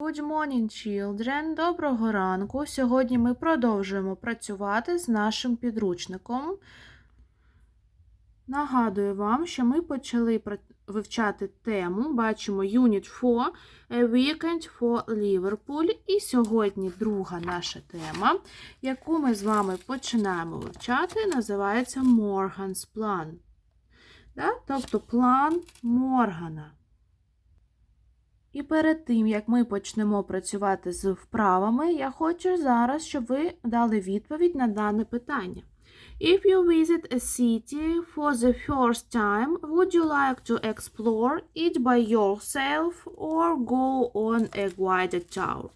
Good morning, children! Доброго ранку! Сьогодні ми продовжуємо працювати з нашим підручником. Нагадую вам, що ми почали вивчати тему. Бачимо Unit 4 A Weekend for Liverpool. І сьогодні друга наша тема, яку ми з вами починаємо вивчати, називається Morgan's Plan. Да? Тобто план Моргана. І перед тим, як ми почнемо працювати з вправами, я хочу зараз, щоб ви дали відповідь на дане питання. If you visit a city for the first time, would you like to explore it by yourself or go on a guided tour?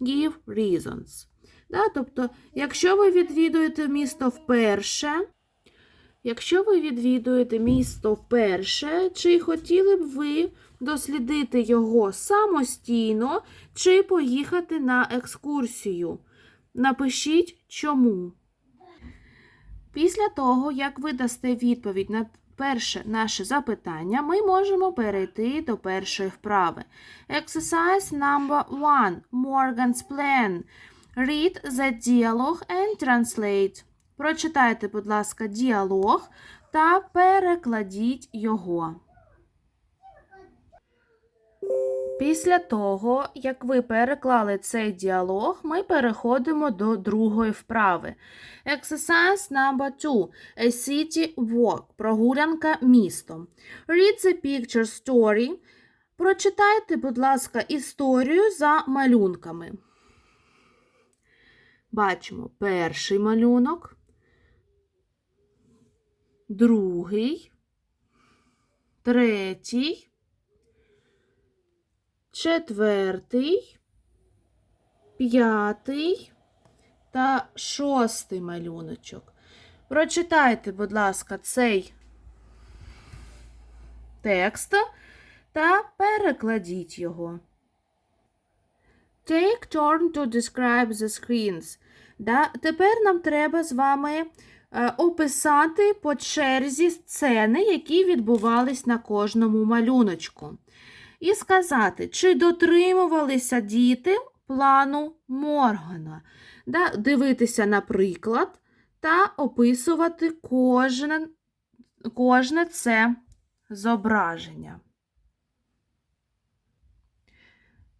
Give reasons. Да, тобто, якщо ви відвідуєте місто вперше, Якщо ви відвідуєте місто вперше, чи хотіли б ви дослідити його самостійно, чи поїхати на екскурсію? Напишіть чому. Після того, як ви дасте відповідь на перше наше запитання, ми можемо перейти до першої вправи. Exercise number one. Morgan's plan. Read the dialogue and translate. Прочитайте, будь ласка, діалог та перекладіть його. Після того, як ви переклали цей діалог, ми переходимо до другої вправи. Exercise number 2. A city walk. Прогулянка містом. Read the picture story. Прочитайте, будь ласка, історію за малюнками. Бачимо перший малюнок, другий, третій, четвертий, п'ятий та шостий малюночок. Прочитайте, будь ласка, цей текст та перекладіть його. Take turn to describe the screens. Да? Тепер нам треба з вами е, описати по черзі сцени, які відбувались на кожному малюночку. І сказати, чи дотримувалися діти плану Моргана. Да? Дивитися на приклад та описувати кожне, кожне це зображення.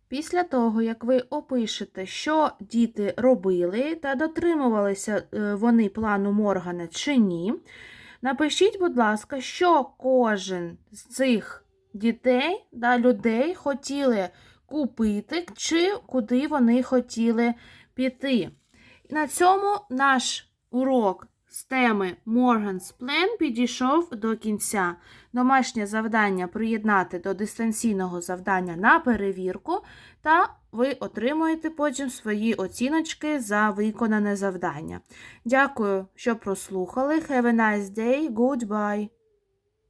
Після того, як ви опишете, що діти робили та дотримувалися е, вони плану Моргана чи ні, напишіть, будь ласка, що кожен з цих дітей та людей хотіли купити, чи куди вони хотіли піти. На цьому наш урок з теми Morgan's Plan підійшов до кінця. Домашнє завдання приєднати до дистанційного завдання на перевірку, та ви отримуєте потім свої оціночки за виконане завдання. Дякую, що прослухали. Have a nice day. Goodbye.